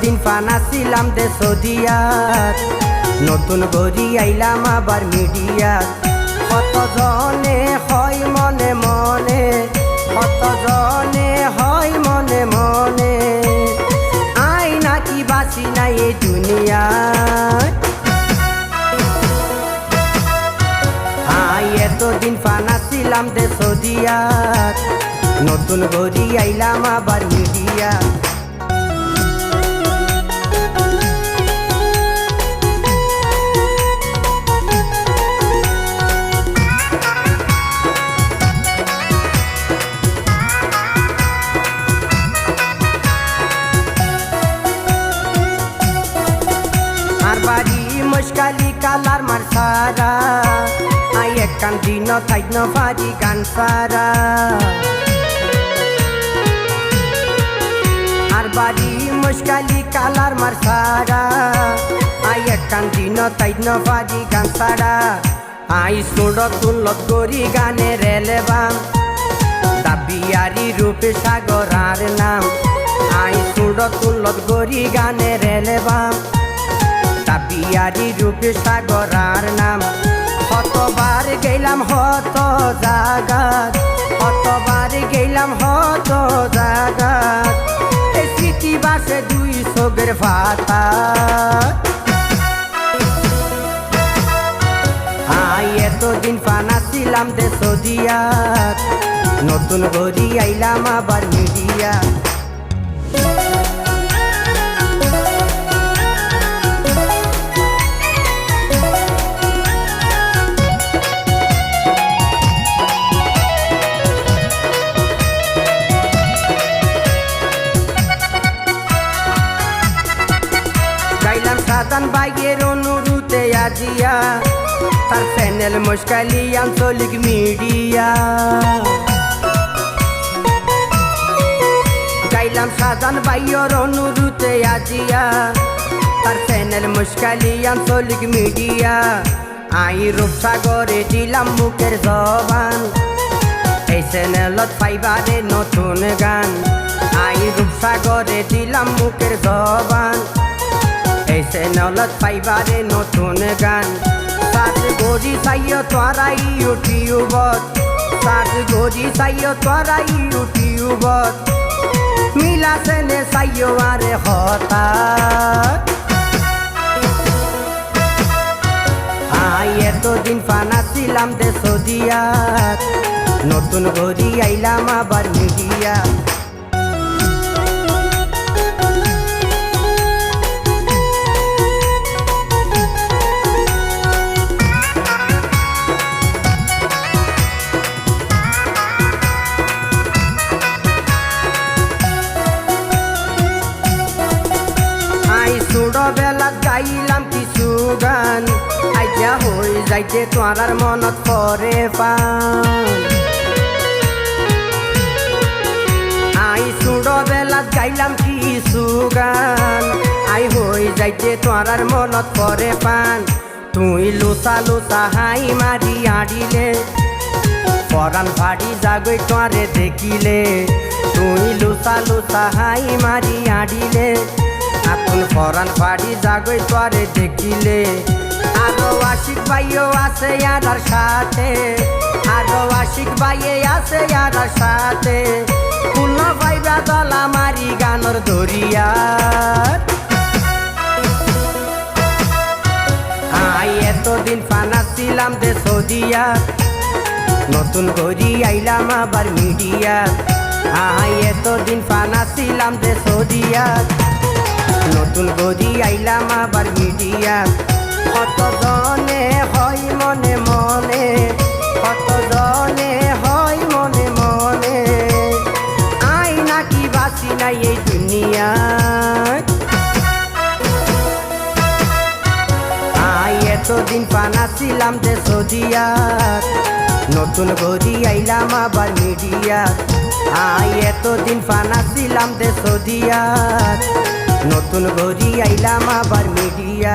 এতদিন ফানা ছিলাম দে নতুন গড়ি আইলাম আবার মিডিয়া কত জনে হয় মনে মনে কত জনে হয় মনে মনে। আই নাকি বাসি নাই এই দুনিয়ায় আই এতদিন ফানা ছিলাম দে নতুন গড়ি আইলাম আবার মিডিয়া বাড়ি মুশকালি কালার মার সারা আই একান দিন তাইন ভারি গান সারা আর বাড়ি মুশকালি কালার মার সারা আই একান দিন তাইন ভারি গান সারা আই সুড় তুলত গরি গানে রেলেবাম দাবিয়ারি রূপে সাগর আর নাম। আই সুড় তুলত গরি গানে রেলেবাম তাপিয়ারি রূপে সাগরার নাম। কতবার গেলাম হত জাগাত কতবার গেলাম হত জাগাত এই স্মৃতি বাসে দুই সবের ভাতা। আই, এতদিন ফানা ছিলাম দে সদিয়াত নতুন গড়ি আইলাম আবার মিডিয়া। সাদান বাইয়ের অনুরুতে আজিয়া, তার চ্যানেল মুশকালি আঞ্চলিক মিডিয়া। গাইলাম সাদান বাইয়ের অনুরুতে আজিয়া, তার চ্যানেল মুশকালি আঞ্চলিক মিডিয়া। আই রূপসাগরে দিলাম মুখের জবান, এই চ্যানেলত পাইবারে নতুন গান। আই রূপসাগরে দিলাম মুখের জবান। এই চ্যানেলত পাইবারে নতুন গান। সাত গড়ি চাইও তোরা ইউটিউবত। সাত গড়ি চাইও তোরা ইউটিউবত। মিলা চেনে চাইও আরে হঠাৎ। আই এতদিন ফানা ছিলাম দে সদিয়াত নতুন গড়ি আইলাম আবার মিডিয়া গাইলাম কিছু গান। আইয়া হৈ যাইতে তোমার মনত পরে আই ছোটবেলাত গাইলাম কিছু গান। আই হৈ যাইতে তোমার মনত পরে পান। তুই লুচা লুচা হাই মারি আডিলে। পরান ফাড়ি জাগই তোরে দেখিলে। তুই লুচা লুচা হাই মারি আডিলে। আপন পরান ফাড়ি জাগই তোরে দেখিলে। আরও আশিক ভাইও আছে ইয়ার সাথে। আরও আশিক ভাইয়ে আছে ইয়ার সাথে। পূর্ণ ভাইবা দলা মারি গানর দরিয়ার আই, এতদিন ফানা ছিলাম দে সৌদিয়া। নতুন গড়ি আইলাম আবার মিডিয়া। আই, এতদিন ফানা ছিলাম দে সৌদিয়া। নতুন গড়ি আইলাম আবার মিডিয়া। কত জনে হয় মনে মনে কত জনে হয় মনে মনে। আই নাকি বাসি নাই এই দুনিয়া আই এতদিন পানা ছিলাম দে সদিয়াত নতুন গড়ি আইলাম আবার মিডিয়া আই এতদিন পানা ছিলাম দে সদিয়াত নতুন ঘড়ি আইলাম আবার মিডিয়া।